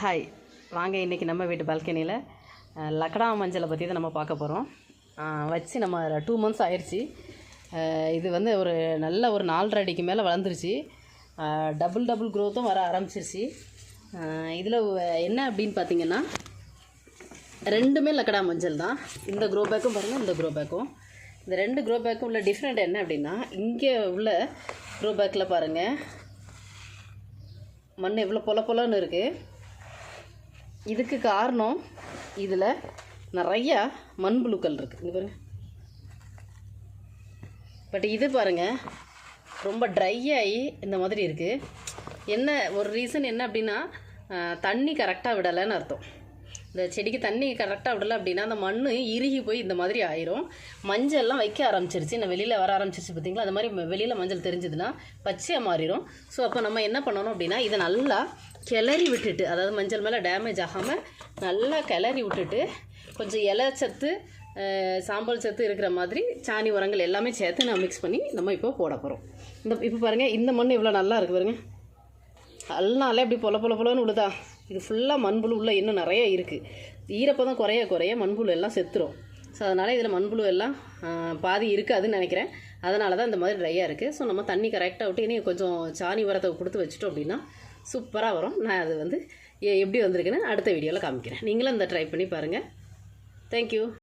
Hi வாங்க இன்றைக்கி நம்ம வீட்டு பால்கனியில் லக்கடா மஞ்சளை பற்றி தான் நம்ம பார்க்க போகிறோம் வச்சு நம்ம டூ மந்த்ஸ் ஆயிடுச்சு இது வந்து ஒரு நல்ல ஒரு நாலரை அடிக்கு மேலே வளர்ந்துருச்சு. டபுள் டபுள் க்ரோத்தும் வர ஆரம்பிச்சிருச்சு. இதில் என்ன அப்படின்னு பார்த்தீங்கன்னா ரெண்டுமே லக்கடா மஞ்சள் தான். இந்த க்ரோ பேக்கும் பாருங்கள் இந்த க்ரோ பேக்கும் இந்த ரெண்டு க்ரோ பேக்கும் உள்ள டிஃப்ரெண்ட் என்ன அப்படின்னா இங்கே உள்ள க்ரோ பேக்கில் பாருங்கள் மண் எவ்வளோ பொல பொலன்னு இருக்குது இதுக்கு காரணம் இதில் நிறையா மண்புழுக்கள் இருக்குது இங்கே பாருங்க. பட் இது பாருங்கள் ரொம்ப ட்ரை ஆகி இந்த மாதிரி இருக்குது என்ன ஒரு ரீசன் என்ன அப்படின்னா தண்ணி கரெக்டாக விடலைன்னு அர்த்தம். இந்த செடிக்கு தண்ணி கரெக்டாக விடலை அப்படின்னா அந்த மண் இறுகி போய் இந்த மாதிரி ஆயிரும். மஞ்சள்லாம் வைக்க ஆரம்பிச்சிருச்சு. நான் வெளியில் வர ஆரம்பிச்சிருச்சு பார்த்தீங்களா அந்த மாதிரி வெளியில் மஞ்சள் தெரிஞ்சதுன்னா பச்சையாக மாறிடும் ஸோ அப்போ நம்ம என்ன பண்ணணும் அப்படின்னா இதை நல்லா கிளறி விட்டுட்டு அதாவது மஞ்சள் மேலே டேமேஜ் ஆகாமல் நல்லா கிளறி விட்டுட்டு கொஞ்சம் இலை சத்து சாம்பல் சத்து இருக்கிற மாதிரி சாணி உரங்கள் எல்லாமே சேர்த்து நான் மிக்ஸ் பண்ணி நம்ம இப்போ போட போகிறோம் இந்த இப்போ பாருங்கள் இந்த மண் இவ்வளோ நல்லா இருக்குது பாருங்கள் அல்னாலே அப்படி பொல பொல பொலன்னு விழுதா இது ஃபுல்லாக மண்புழு உள்ள இன்னும் நிறைய இருக்குது ஈரப்பதம் குறைய குறைய மண்புழு எல்லாம் செத்துரும். ஸோ அதனால் இதில் மண்புழு எல்லாம் பாதி இருக்காதுன்னு நினைக்கிறேன். அதனால தான் இந்த மாதிரி ட்ரையாக இருக்குது ஸோ நம்ம தண்ணி கரெக்டாக விட்டு இனி கொஞ்சம் சாணி உரத்தை கொடுத்து வச்சுட்டோம் அப்படின்னா சூப்பராக வரும். நான் அது வந்து எ- எப்படி வந்திருக்குன்னு அடுத்த வீடியோவில் காமிக்கிறேன். நீங்களும் இந்த ட்ரை பண்ணி பாருங்கள் தேங்க்யூ